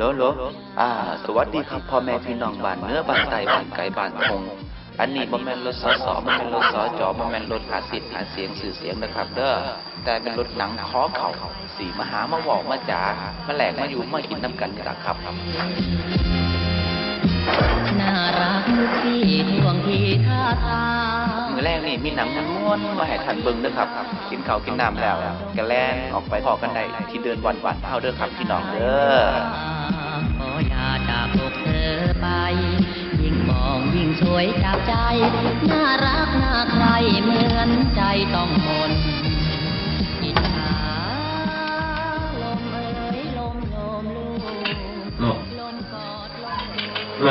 ลโหลอ่า สวัสดีครับพ่อแม่พี่น้องบ้านเนื้อบ้านไตบ้านไก่บ้านทงอันนี้บ่แม่นรถสอสอบ่แม่นรถสอจอบ่แม่นรถหาสิทธิ์หาเสียงสื่อเสียงนะครับ เด้อแต่เป็นรถหนังขอเข่าสีมาหามาบอกมาจ๋ามาแหลกมาอยู่มากินน้ำกันนี่ล่ะครับน่ารักทุกที่ท่วงทีท่าทางมือแรกนี่มีหนังม้วนๆมาให้ท่านเบิ่งเด้อครับ กินข้าวกินน้ำแล้วกะแลนออกไปพอกันได้ที่เดินวันวันเฮาเด้อครับพี่น้องเด้อขออย่าจากอกเธอไป ยิ่งมองยิ่งสวยจับใจ น่ารักน่าใครเหมือนใจต้องมนอิจฉาลมเอ่ยลมโยมลูกลมกอดลมดู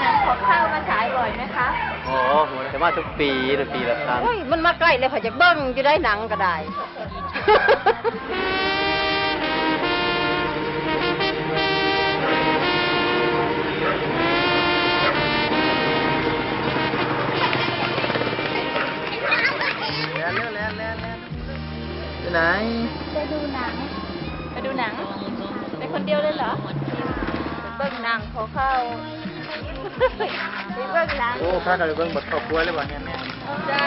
หนังขอข้าวมาฉายบ่อยไหมคะโอ้โหแต่ว่าทุกปีทุกปีละครั้งโอ้ยมันมาใกล้เลยค่ะจะเบิ้งจะได้หนังก็ได้ ไปไหน ไปดูหนัง ไปดูหนัง ไปคนเดียวเลยเหรอเบิ้งหนังขอข้าวไปเบิ้งหนังโอ้ข้าเราไปเบิ่งบทครอบครัวเลยบ่เนี่ยแม่จ้า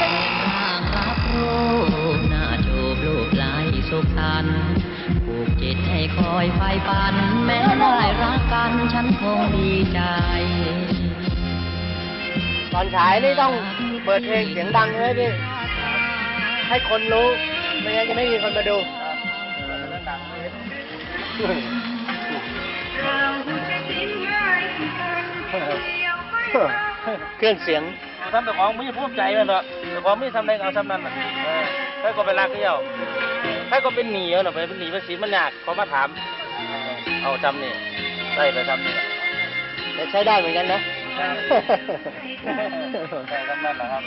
ทางรับรูปหน้าจูบลูกไหลสุขสันต์ผูกจิตให้คอยไฟฝัน แม้ได้รักกันฉันคงดีใจ ตอนฉายนี่ต้องเปิดเพลงเสียงดังใช่ไหมพี่ให้คนรู้ ไม่งั้นจะไม่มีคนมาดูเครื่องเสียงทำแต่ของไม่ภูมิใจมันหรอกแต่ของไม่ทำอะไรก็เอาทำนั่นน่ะเออใครก็ไปรักเที่ยวใครก็เป็นหนีเอาหน่ะไปเป็นหนีเป็นสินมันยากเขามาถาม เอาจำนี่ได้ไปทำนี่แหละแต่ใช้ได้เหมือนกันนะได้ทำนั่นแหละครับ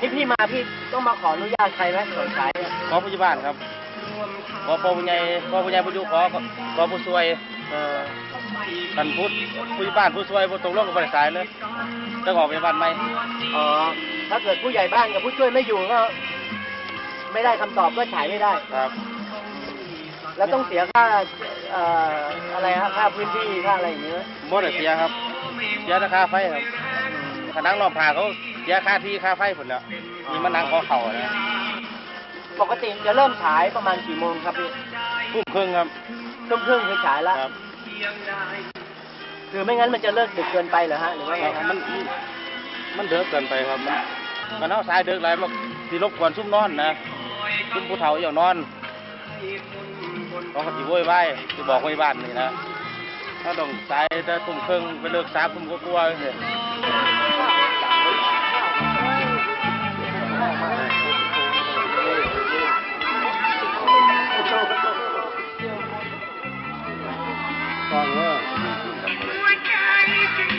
นี่พี่มาพี่ต้องมาขออนุญาตใครไหมก่อนฉายเนี่ยขอผู้ใหญ่บ้านครับ ขอปอผู้ใหญ่ขอผู้ใหญ่ผู้อยู่ขอขอผู้ช่วยเออท่านผู้ผู้ใหญ่บ้านผู้ช่วยผู้ตกลงกับบริษัทเลยจะขอผู้ใหญ่บ้านไหมอ๋อ ถ้าเกิดผู้ใหญ่บ้านกับผู้ช่วยไม่อยู่ก็ ไม่ได้คำตอบก็ฉายไม่ได้ ครับ แล้วต้องเสียค่าเอ่ออะไรฮะค่าพื้นที่ค่าอะไรอย่างเงี้ยบ่ได้เสียครับ เสียราคาไฟครับขนังรอบผ่าเขาเสียค่าที่ค่าไฟผลแล้วนี่มันนังขอเข่านะปกติจะเริ่มฉายประมาณกี่โมงครับพี่ทุ่มครึ่งครับทุ่มครึ่งคือฉายแล้วครับคือไม่งั้นมันจะเลิกดึกเกินไปเหรอฮะหรือว่าไงครับมันมันมันเดือเกินไปครับ มันมันเอาสายเดือกไรมันสิรบกวนซุ่มนอนนะซุ่มผู้เฒ่าอย่างนอนเขาก็สิโวยวายสิบอกไว้บ้านนี่นะ ถ้าต้องสายแต่ทุ่มครึ่งไปเลิกสามทุ่มก็กลัวๆเลย ให้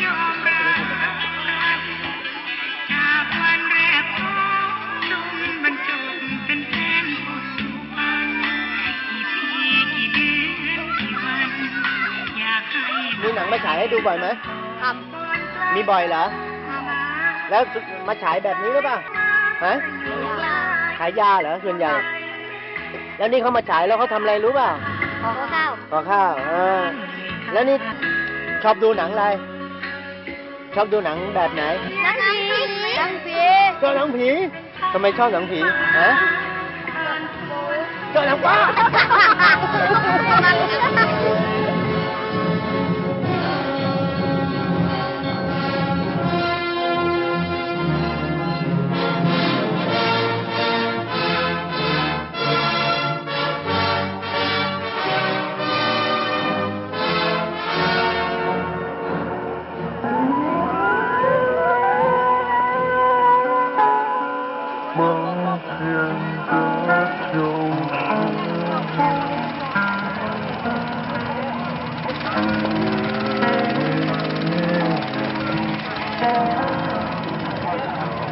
มีหนังมาฉายให้ดูบ่อยไหม ครับมีบ่อยเหรอ แล้วมาฉายแบบนี้หรือเปล่า ฮะ ขายยาเหรอส่วนใหญ่ แล้วนี่เขามาฉายแล้วเขาทำอะไรรู้เปล่า ขอข้าว ขอข้าว เออ แล้วนี่ชอบดูหนังอะไร ชอบดูหนังแบบไหนนังผีนังผีชอบหนังผีทำไมชอบหนังผีฮะชอบหนังป้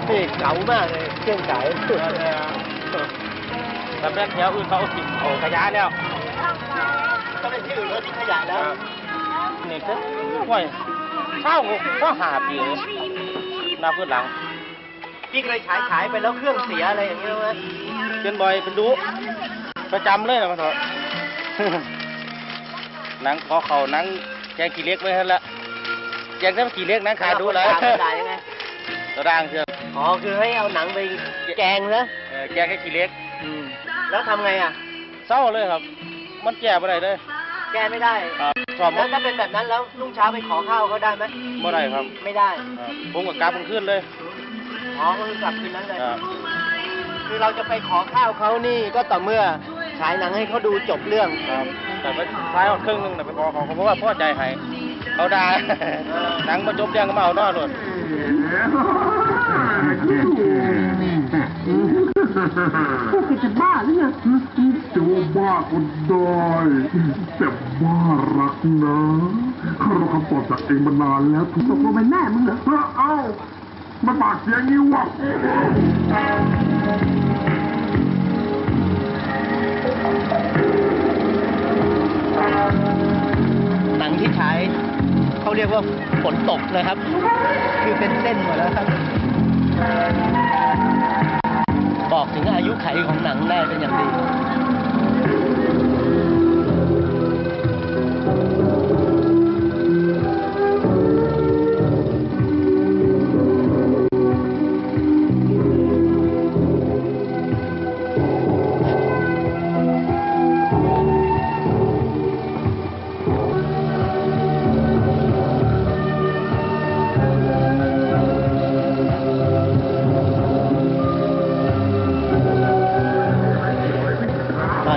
นี่เก๋ามากเลยเครื่องฉายแต่แม่นแถวอื่นเขาเอาขยะแล้วก็เป็นชื่อรถที่ขยะแล้วนี่ก็ห่วยเช่าก็หาปีเลยนับขึ้นหลังพี่เคยฉายฉายไปแล้วเครื่องเสียอะไรอย่างเงี้ยไหมเป็นบ่อยเป็นดูประจำเลยนะมันเถอะนังขอเขานังแกกี่เล็กไว้ให้ละแกได้กี่เล็กนังขาดูแล้วด่ายังไงตัวด่างเชียว อ๋อคือให้เอาหนังไปแกงนะเออแกงแค่กี่เล็กอืมแล้วทำไงอะ เศร้าเลยครับ มันแก่ไปไหนเลยแก้ไม่ได้ครับชอบแล้วถ้าเป็นแบบนั้นแล้วรุ่งเช้าไปขอข้าวเขาได้ไหมเมื่อไรครับไม่ได้ ครับผมกับกราฟมันขึ้นเลยอ๋อก็คือกลับคืนนั้นเลย ครับคือเราจะไปขอข้าวเขานี่ก็ต่อเมื่อฉายหนังให้เขาดูจบเรื่อง ครับแต่ไปท้ายเอาครึ่งหนึงแต่ไปพอเขาเขาบอกว่าพ่อใจให้เขาด่าหนังมาจบเรื่องก็มาเอานอกเลย พวกแกจะบ้าหรือไงจะว่าบ้าก็ได้แต่บ้ารักนะข้ารอคำตอบจากเองมานานแล้วถูกตกลงเป็นแม่มึงเหรอเอ้ามันปากเสียงงี้วะหนังที่ฉายเขาเรียกว่าฝนตกนะครับ คือเป็นเส้นหมดแล้วครับ บอกถึงอายุไขของหนังได้เป็นอย่างดี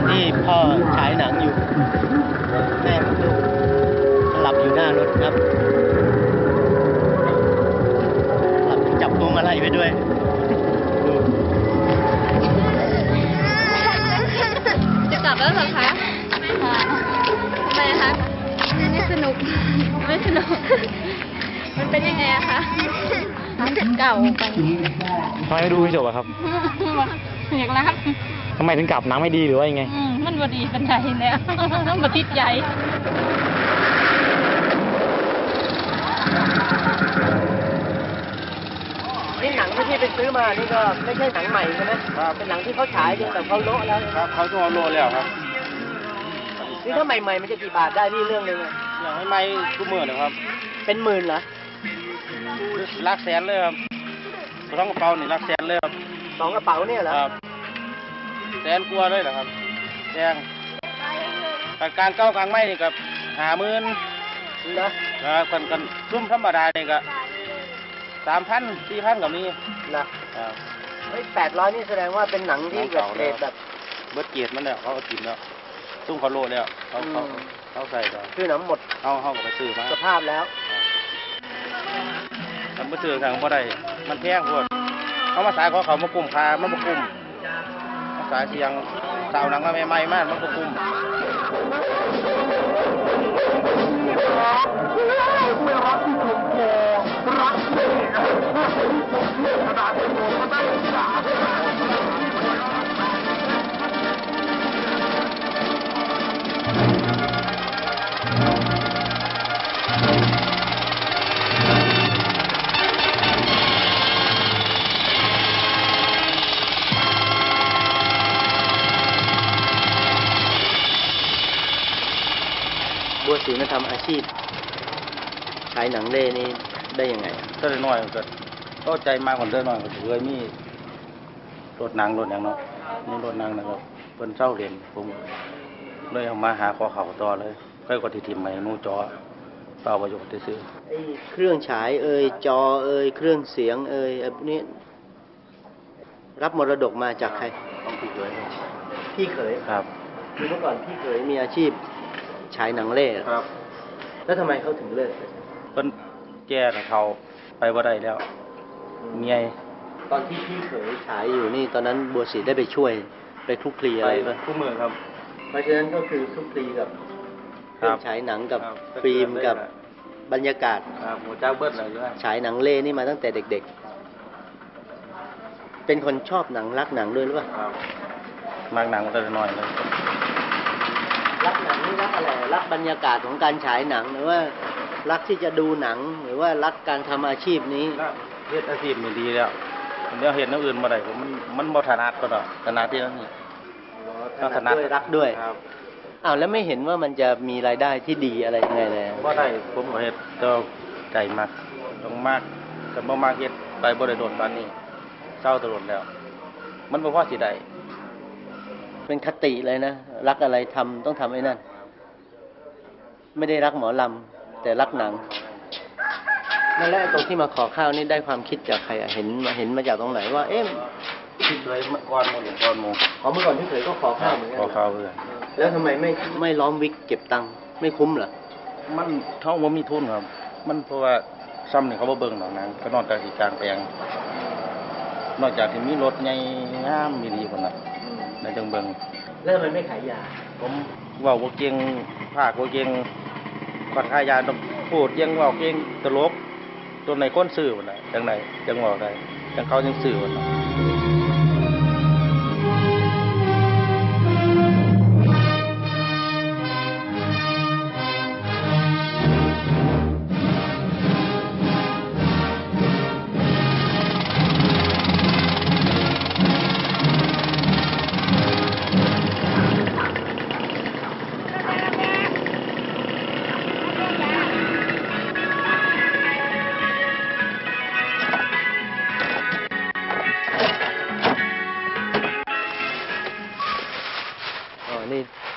อนที่พ่อฉายหนังอยู่ แม่กับลูกหลับอยู่หน้ารถครับ หลับจับพวงมาลัยไปด้วยดูจะกลับแล้วเหรอคะค่ะทำไมคะไม่สนุก ไม่สนุก มันเป็นยังไงอะคะมันเก่าไปทำไมไม่ดูให้จบอะครับอยากรับ ทำไมถึงกลับหนังไม่ดีหรือว่ายังไง อืมมันบดีเป็นไงแล้วมาติดใจนี่หนังที่พี่ไปซื้อมานี่ก็ไม่ใช่หนังใหม่ใช่ไหมครับเป็นหนังที่เขาฉายจนแบบเขาโละแล้ว ครับเขาต้องเอาโลแล้วครับนี่ถ้าใหม่ๆมันจะกี่บาทได้พี่เรื่องหนึงอะอย่างไม่ไม่ทุกมื่อเลยครับเป็นหมื่นเหรอลักแสนเลยครับท้องกระเป๋านี่ลักแสนเลยครับสองกระเป๋าเนี่ยเหรอครับ แสนกลัวาเลยเหรอครับแดงแต่การเก้ากลางไม้นี่กับหาหมื่นนะนะครับกันกันซุ่มธรรมดานี่ก็สามพันสี่พันกับนี้นะครับเฮ้ยแปดร้อยนี่แสดงว่าเป็นหนังที่หนังแบบเก่าเกรดแล้วแบบเบิดเกียรติมันแล้วเขาเอากินแล้วซุ่มเขาโลแล้วเขาเขาอืมเขาใส่แล้วคือหนังหมดเขาเขาก็ไปซื้อมาสภาพแล้วมันไปซื้อทางบ่ได้มันแพงพวดเขามาสายเขาเขามากุมคามันมากุมมา สายเสียงสาวหนังก็ไม่ไหม้มากมันก็กุมไม่รักที่ชมโกรักแม่ถ้าคนที่ผมเลือกขนาด ฉายหนังเล่นี่ได้ยังไงก็เลยน้อยก็ก็ใจมากกว่าเดิมหน่อยก็เคยมีรถหนังรถอย่างเนาะมีรถหนังนะครับเพิ่นเช่าเรียนผมเลยเอามาหาขอเขาต่อเลยค่อยกดที่ทิมใหม่นู่จอเปล่าประโยชน์ได้ซื้อเครื่องฉายเอ่ยจอเอ่ยเครื่องเสียงเอ่ยอ้พวกนี้รับมรดกมาจากใครต้องผิดด้วยพี่เขยครับคือเมื่อก่อนพี่เขยมีอาชีพฉายหนังเล่ครับ แล้วทำไมเขาถึงเลิก เพิ่นแก่กับเขาไปบ่ได้แล้วเมียตอนที่พี่เขยฉายอยู่นี่ตอนนั้นบัวศรีได้ไปช่วยไปคลุกคลีอะไปไรไหมคู่มือครับ เพราะฉะนั้นก็คือคลุกคลีกับเคครัรื่อบงฉายหนังกับครับฟิล์มก็คือกับได้บรรยากาศครับหัวเจ้าเบิดเลยด้วยฉายหนังเล่นี่มาตั้งแต่เด็ก ๆ เป็นคนชอบหนังรักหนังด้วยหรือเปล่าครับมากหนังมาแต่น้อยเลยรักหนังนี่รักอะไรรักบรรยากาศของการฉายหนังหรือว่า รักที่จะดูหนังหรือว่ารักการทำอาชีพนี้แล้วเฮ็ดอาชีพนี่ดีแล้วเดี๋ยวเฮ็ดอย่างอื่นบ่ได้ผมมันมันบ่ถนัดก็ดอกถนัดที่นั่นนี่ถนัดด้วยรักด้วยครับอ้าวแล้วไม่เห็นว่ามันจะมีรายได้ที่ดีอะไรยังไงเลยบ่ได้ผมก็เฮ็ดเจ้าใจมักต้องมักก็บ่มักเฮ็ดไปบ่ได้โดนปานนี้เศร้าตลอดแล้ว มันบ่พอสิได้เป็นคติเลยนะ รักอะไรทำต้องทำไอ้นั่น ไม่ได้รักหมอลำ แต่รักหนังนั่นแหละตรงที่มาขอข้าวนี่ได้ความคิดจากใครอะเห็นมาเห็นมาจากตรงไหนว่า เอ๊ะที่เคยก่อนหมู่นี่ก่อนหมู่อ๋อเมื่อก่อนที่เคยก็ขอข้าวเหมือนกัขอข้าวเพื่อนแล้วทำไมไม่ไม่ล้อมวิกเก็บตังค์ไม่คุ้มเหรอมันเท่าบ่มีทุนครับ มันเพราะว่าซ้ำนี่เขาบ่เบิ่งดอกนางก็นอกจากสิกลางแปลงนอกจากที่มีรถใหญ่งามมีดีพุ่นน่ะในจังเบิ่งแล้วทำไมไม่ขายยาผมเว้าบ่เก่งภาคบ่เก่ง ก่อนขายยาต้องพูดยังเว้าเก่งตลกตัวไหนค้นสื่อพุ่นนะจังไหนจังเว้าได้จังเขาจังสื่อพุ่นนะ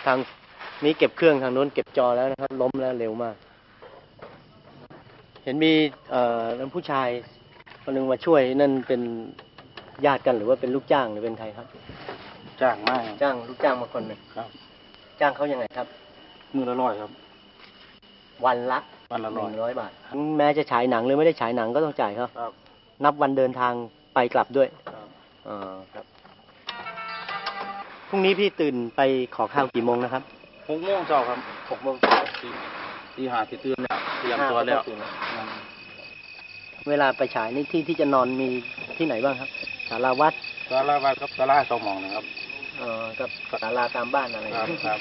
ทางนี้เก็บเครื่องทางโน้นเก็บจอแล้วนะครับ ล้มแล้วเร็วมาก เห็นมีเอ่อผู้ชายคนหนึ่งมาช่วยนั่นเป็นญาติกันหรือว่าเป็นลูกจ้างหรือเป็นใครครับ จ้างมาจ้างลูกจ้างมาคนหนึ่งครับ จ้างเขายังไงครับ มือละร้อยครับ วันละวันละหร้อยนึ่งร้อยบาท แม้จะฉายหนังหรือไม่ได้ฉายหนังก็ต้องจ่ายเขาครับ นับวันเดินทางไปกลับด้วยครับอ๋อครับพ รุ่งนี้พี่ตื่นไปขอข้าวกี่โมงนะครับหกโมงเช้าครับหกโมงเช้าตีตีห้าสิตื่นแล้วเตรียมตัวแล้ว เวลาไปฉายนี่ที่ที่จะนอนมีที่ไหนบ้างครับศาลาวัดศาลาวัดครับศาลาสองหมองนะครับเอ่อกับศาลาตามบ้านอะไรครับครับ